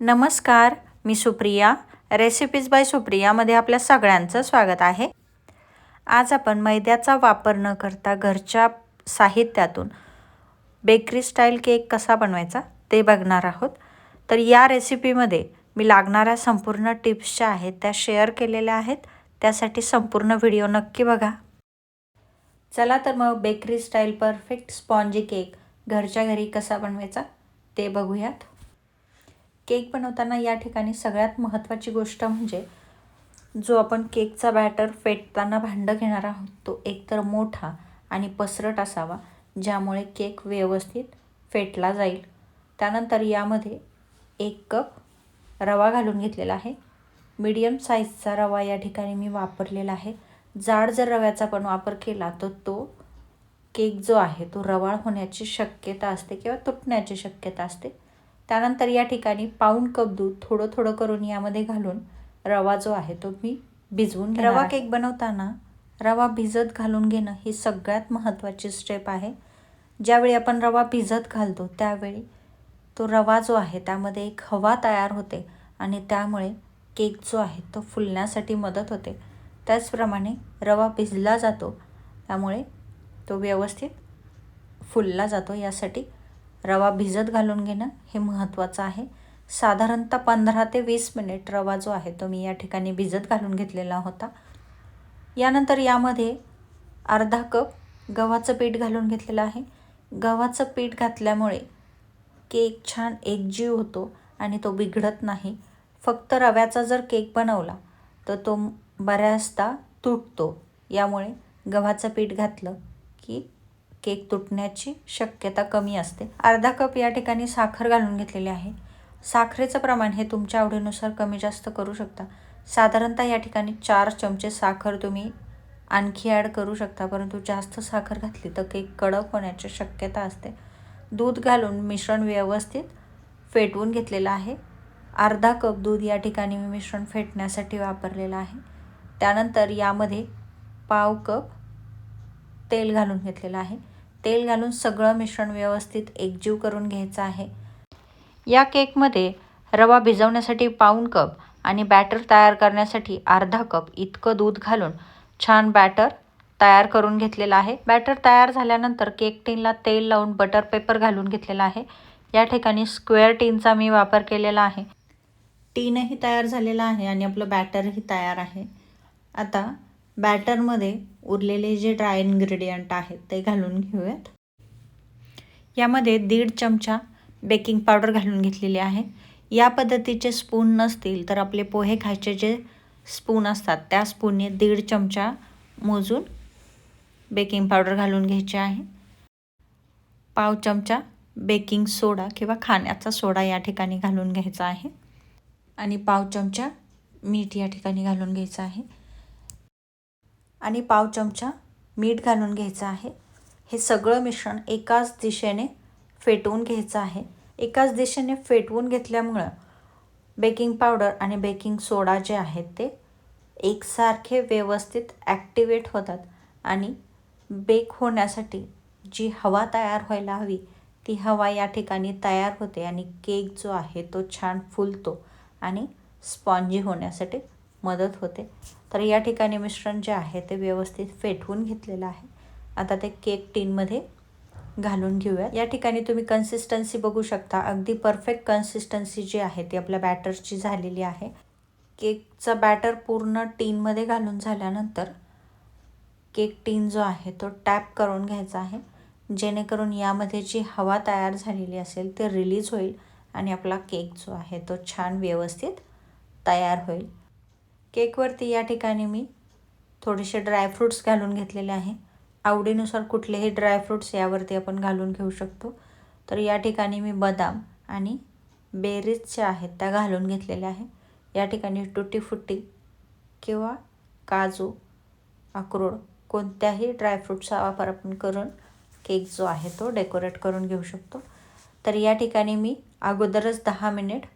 नमस्कार मी Supriya. Recipes by सुप्रियामध्ये आपल्या सगळ्यांचं स्वागत आहे. आज आपण मैद्याचा वापर न करता घरच्या साहित्यातून बेकरी स्टाईल केक कसा बनवायचा ते बघणार आहोत. तर या रेसिपीमध्ये मी लागणाऱ्या संपूर्ण टिप्स ज्या आहेत त्या शेअर केलेल्या आहेत. त्यासाठी संपूर्ण व्हिडिओ नक्की बघा. चला तर मग bakery style perfect spongy cake घरच्या घरी कसा बनवायचा ते बघूयात. केक बनवताना या ठिकाणी सगळ्यात महत्त्वाची गोष्ट म्हणजे जो आपण केकचा बॅटर फेटताना भांडं घेणार आहोत तो एकतर मोठा आणि पसरट असावा ज्यामुळे केक व्यवस्थित फेटला जाईल. त्यानंतर यामध्ये एक कप रवा घालून घेतलेला आहे. मीडियम साईजचा रवा या ठिकाणी मी वापरलेला आहे. जाड जर रव्याचा पण वापर केला तर तो केक जो आहे तो रवाळ होण्याची शक्यता असते किंवा तुटण्याची शक्यता असते. त्यानंतर या ठिकाणी पाऊण कप दूध थोडं थोडं करून यामध्ये घालून रवा जो आहे तो मी भिजवून रवा केक बनवताना रवा भिजत घालून घेणं ही सगळ्यात महत्त्वाची स्टेप आहे. ज्यावेळी आपण रवा भिजत घालतो त्यावेळी तो रवा जो आहे त्यामध्ये एक हवा तयार होते आणि त्यामुळे केक जो आहे तो फुलण्यासाठी मदत होते. त्याचप्रमाणे रवा भिजला जातो त्यामुळे तो व्यवस्थित फुलला जातो यासाठी रवा भिजत घालून घेणं हे महत्त्वाचं आहे. साधारणतः पंधरा ते वीस मिनिट रवा जो आहे तो मी या ठिकाणी भिजत घालून घेतलेला होता. यानंतर यामध्ये अर्धा कप गव्हाचं पीठ घालून घेतलेलं आहे. गव्हाचं पीठ घातल्यामुळे केक छान एकजीव होतो आणि तो बिघडत नाही. फक्त रव्याचा जर केक बनवला तर तो बऱ्याचदा तुटतो. यामुळे गव्हाचं पीठ घातलं की केक तुटण्याची शक्यता कमी असते. अर्धा कप या ठिकाणी साखर घालून घेतलेली आहे. साखरेचं प्रमाण हे तुमच्या आवडीनुसार कमी जास्त करू शकता. साधारणतः या ठिकाणी चार चमचे साखर तुम्ही आणखी ॲड करू शकता परंतु जास्त साखर घातली तर केक कडक होण्याची शक्यता असते. दूध घालून मिश्रण व्यवस्थित फेटवून घेतलेलं आहे. अर्धा कप दूध या ठिकाणी मी मिश्रण फेटण्यासाठी वापरलेलं आहे. त्यानंतर यामध्ये पाव कप तेल घालून घेतलेलं आहे. तेल घालून सगळं मिश्रण व्यवस्थित एकजीव करून घ्यायचं आहे. या केकमध्ये रवा भिजवण्यासाठी पाऊण कप आणि बॅटर तयार करण्यासाठी अर्धा कप इतकं दूध घालून छान बॅटर तयार करून घेतलेला आहे. बॅटर तयार झाल्यानंतर केक टीनला तेल लावून बटर पेपर घालून घेतलेला आहे. या ठिकाणी स्क्वेअर टीनचा मी वापर केलेला आहे. टीनही तयार झालेला आहे आणि आपलं बॅटरही तयार आहे. आता बॅटरमध्ये उरलेले जे ड्राय इन्ग्रेडियंट आहेत ते घालून घेऊयात. यामध्ये दीड चमचा बेकिंग पावडर घालून घेतलेली आहे. या पद्धतीचे स्पून नसतील तर आपले पोहे खायचे जे स्पून असतात त्या स्पूनने दीड चमचा मोजून बेकिंग पावडर घालून घ्यायचे आहे. पाव चमचा बेकिंग सोडा किंवा खाण्याचा सोडा या ठिकाणी घालून घ्यायचा आहे. आणि पाव चमचा मीठ या ठिकाणी घालून घ्यायचं आहे. आणि पाव चमचा मीठ घालून घ्यायचं आहे. हे सगळं मिश्रण एकाच दिशेने फेटवून घ्यायचं आहे. एकाच दिशेने फेटवून घेतल्यामुळं बेकिंग पावडर आणि बेकिंग सोडा जे आहेत ते एकसारखे व्यवस्थित ॲक्टिवेट होतात आणि बेक होण्यासाठी जी हवा तयार व्हायला हवी ती हवा या ठिकाणी तयार होते आणि केक जो आहे तो छान फुलतो आणि स्पॉन्जी होण्यासाठी मदत होते. तर या ठिकाणी मिश्रण जे आहे ते व्यवस्थित फेटवून घेतलेलं आहे. आता ते केक टीनमध्ये घालून घेऊया या ठिकाणी तुम्ही कन्सिस्टन्सी बघू शकता. अगदी परफेक्ट कन्सिस्टन्सी जी आहे ती आपल्या बॅटरची झालेली आहे. केकचा बॅटर पूर्ण टीनमध्ये घालून झाल्यानंतर केक टीन जो आहे तो टॅप करून घ्यायचा आहे. जेणेकरून यामध्ये जी हवा तयार झालेली असेल ते रिलीज होईल आणि आपला केक जो आहे तो छान व्यवस्थित तयार होईल. केकवरती या ठिकाणी मी थोडेसे ड्रायफ्रूट्स घालून घेतलेले आहे. आवडीनुसार कुठलेही ड्रायफ्रूट्स यावरती आपण घालून घेऊ शकतो. तर या ठिकाणी मी बदाम आणि बेरीज ज्या आहेत त्या घालून घेतलेल्या आहे. या ठिकाणी टुटी फुट्टी किंवा काजू अक्रोड कोणत्याही ड्रायफ्रूटचा वापर आपण करून केक जो आहे तो डेकोरेट करून घेऊ शकतो. तर या ठिकाणी मी अगोदरच दहा मिनिट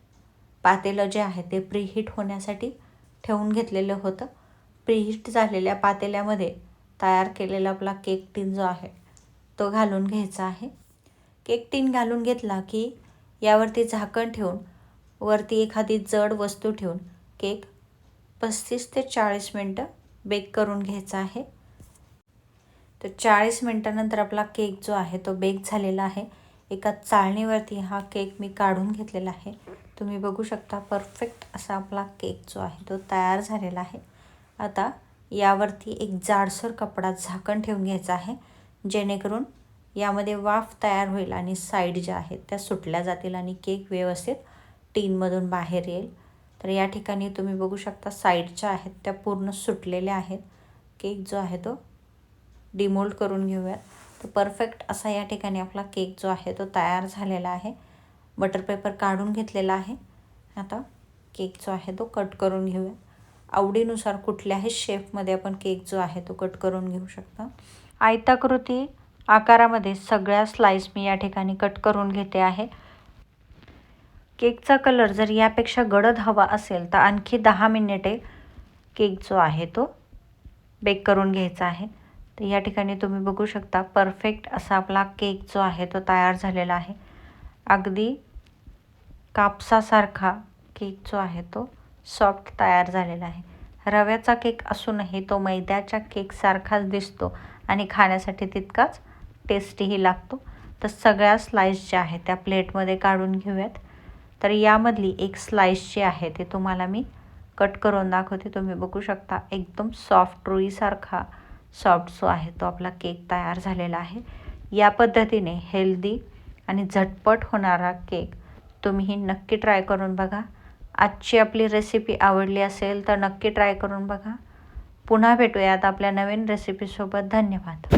पातेलं जे आहे ते प्रीहीट होण्यासाठी ठेवून घेतलेलं होतं. प्रीहीट झालेल्या पातेल्यामध्ये तयार केलेला आपला केक टीन जो आहे तो घालून घ्यायचा आहे. केक टीन घालून घेतला की यावरती झाकण ठेवून वरती एखादी जड वस्तू ठेवून केक पस्तीस ते चाळीस मिनटं बेक करून घ्यायचा आहे. तर चाळीस मिनटानंतर आपला केक जो आहे तो बेक झालेला आहे. एका चाळणीवरती हा केक मी काढून घेतलेला आहे. तुम्ही बघू शकता परफेक्ट असा आपला केक जो आहे तो तयार झालेला आहे. आता यावरती एक जाडसर कपडा झाकण ठेवून घ्यायचा आहे. जेणेकरून यामध्ये वाफ तयार होईल आणि साईड ज्या आहेत त्या सुटल्या जातील आणि केक व्यवस्थित टीनमधून बाहेर येईल. तर या ठिकाणी तुम्ही बघू शकता साईडच्या आहेत त्या पूर्ण सुटलेल्या आहेत. केक जो आहे तो डिमोल्ड करून घेऊयात. तर परफेक्ट असा या ठिकाणी आपला केक जो आहे तो तयार झालेला आहे. बटर पेपर काढून घेतलेला आहे. आता केक जो आहे तो कट करून घेऊया. आवडीनुसार कुठल्याही शेफमध्ये आपण केक जो आहे तो कट करून घेऊ शकता. आयताकृती आकारामध्ये सगळ्या स्लाईस मी या ठिकाणी कट करून घेते आहे. केकचा कलर जर यापेक्षा गडद हवा असेल तर आणखी दहा मिनिटे केक जो आहे तो बेक करून घ्यायचा आहे. तर या ठिकाणी तुम्ही बघू शकता परफेक्ट असा आपला केक जो आहे तो तयार झालेला आहे. अगदी कापसासारखा केक जो आहे तो सॉफ्ट तयार झालेला आहे. रव्याचा केक असूनही तो मैद्याच्या केकसारखाच दिसतो आणि खाण्यासाठी तितकाच टेस्टीही लागतो. तर सगळ्या स्लाईस ज्या आहेत त्या प्लेटमध्ये काढून घेऊयात. तर यामधली एक स्लाईस जी आहे ती तुम्हाला मी कट करून दाखवते. तुम्ही बघू शकता एकदम सॉफ्ट रुईसारखा सॉफ्ट जो आहे तो आपला केक तयार झालेला आहे. या पद्धतीने हेल्दी आणि झटपट होणारा केक तुम्ही नक्की ट्राय करून बघा. आजची आपली रेसिपी आवडली असेल तर नक्की ट्राय करून बघा. पुन्हा भेटूयात आपल्या नवीन रेसिपीसोबत धन्यवाद.